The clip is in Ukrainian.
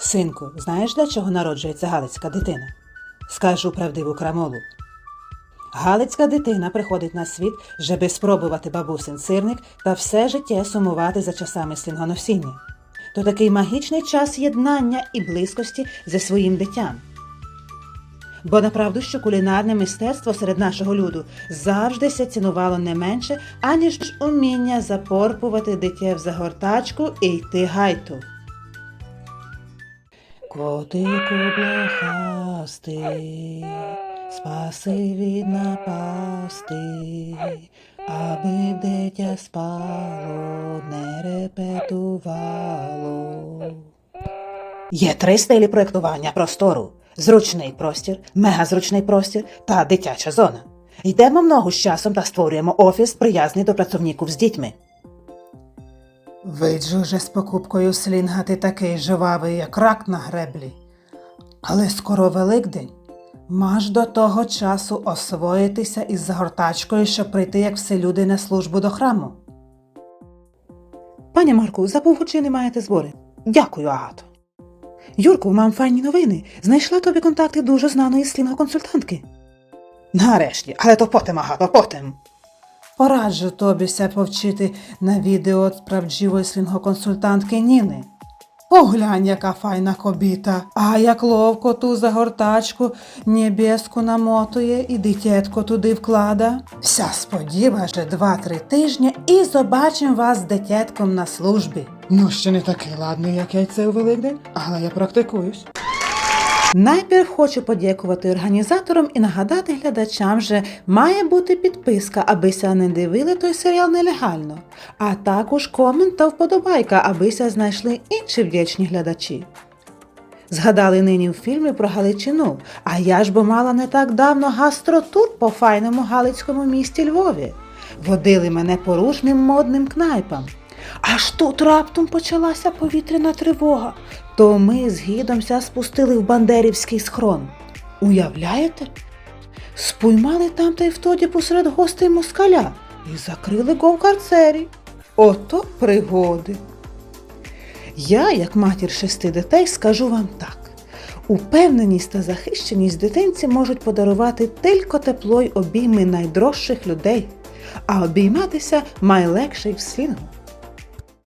Синку, знаєш, для чого народжується галицька дитина? Скажу правдиву крамолу. Галицька дитина приходить на світ, щоби спробувати бабусин сирник та все життя сумувати за часами слінгоносіння. То такий магічний час єднання і близькості зі своїм дитям. Бо направду, що кулінарне мистецтво серед нашого люду завжди ся цінувало не менше, аніж уміння запорпувати дитя в загортачку і йти гайту. Котику блохастий, спаси від напасти, аби дитя спало, не репетувало. Є три стилі проєктування простору: зручний простір, мегазручний простір та дитяча зона. Йдемо в ногу з часом та створюємо офіс, приязний до працівників з дітьми. Виджу же з покупкою слінга ти такий жвавий, як рак на греблі. Але скоро Великдень. Маш до того часу освоїтися із загортачкою, щоб прийти, як всі люди, на службу до храму. Пані Марку, за півгодини маєте збори. Дякую, Агато. Юрку, мам файні новини. Знайшла тобі контакти дуже знаної слінгоконсультантки. Нарешті, але то потім, Агато, потім. Пораджу тобіся повчити на відео правдивої слінгоконсультантки Ніни. Поглянь, яка файна кобіта, а як ловко ту загортачку небеску намотує і дитятко туди вклада. Вся сподіва вже два-три тижні і побачим вас з дитятком на службі. Ну, ще не такий ладний, як яйце у Великдень, але я практикуюсь. Найпierw хочу подякувати організаторам і нагадати глядачам, що має бути підписка, абися не дивили той серіал нелегально, а також комент та вподобайка, абися знайшли інші вдячні глядачі. Згадали нині в фільмі про Галичину, а я ж бо мала не так давно гастротур по файному галицькому місті Львові. Водили мене по ружним модним кнайпам. Аж тут раптом почалася повітряна тривога, то ми з гідомся спустили в Бандерівський схрон. Уявляєте? Споймали там та й втоді посеред гостей москаля і закрили го в карцері. Ото пригоди. Я, як матір шести дітей, скажу вам так: упевненість та захищеність дитинці можуть подарувати тільки тепло й обійми найдорожчих людей, а обійматися май легше й в слінгу.